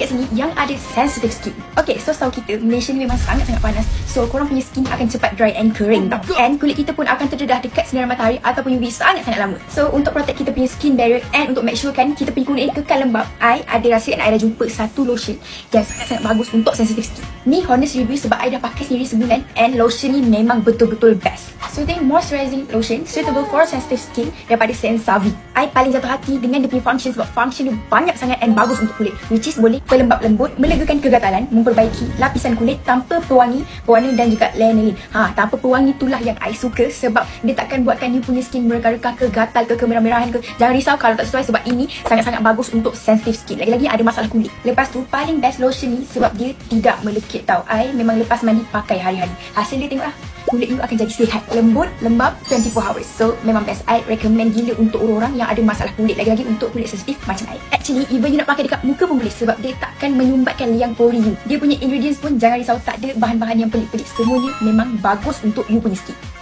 kat sini yang ada sensitive skin. Okay, so setahu kita Malaysia ni memang sangat-sangat panas. So korang punya skin akan cepat dry and kering tau. And kulit kita pun akan terdedah dekat sinar matahari ataupun UV sangat-sangat lama. So untuk protect kita punya skin barrier and untuk make sure kan kita punya kulit ni kekal lembab, I ada rasa and I dah jumpa satu lotion yang sangat-sangat bagus untuk sensitive skin. Ni honest review sebab I dah pakai sendiri sebulan and lotion ni memang betul-betul best. Soothing moisturizing lotion suitable for sensitive skin daripada Sensavi. I paling jatuh hati dengan dia punya function sebab function dia banyak sangat and bagus untuk kulit. Which is boleh pelembab lembut, melegakan kegatalan, memperbaiki lapisan kulit tanpa pewangi, pewarna dan juga lanolin. Ha, tanpa pewangi itulah yang I suka sebab dia takkan buatkan you punya skin mereka-reka ke gatal ke kemerah-merahan ke. Jangan risau kalau tak sesuai sebab ini sangat-sangat bagus untuk sensitive skin. Lagi-lagi ada masalah kulit. Lepas tu paling best lotion ni sebab dia tidak melekit tau. I memang lepas mandi pakai hari-hari. Hasil dia tengok lah kulit you akan jadi sihat lembut lembab 24 hours so memang best I recommend gila untuk orang-orang yang ada masalah kulit lagi-lagi untuk kulit sensitif macam I actually even you nak pakai dekat muka pun boleh sebab dia takkan menyumbatkan liang pori. You dia punya ingredients pun jangan risau tak ada bahan-bahan yang pelik-pelik. Semuanya memang bagus untuk you punya skin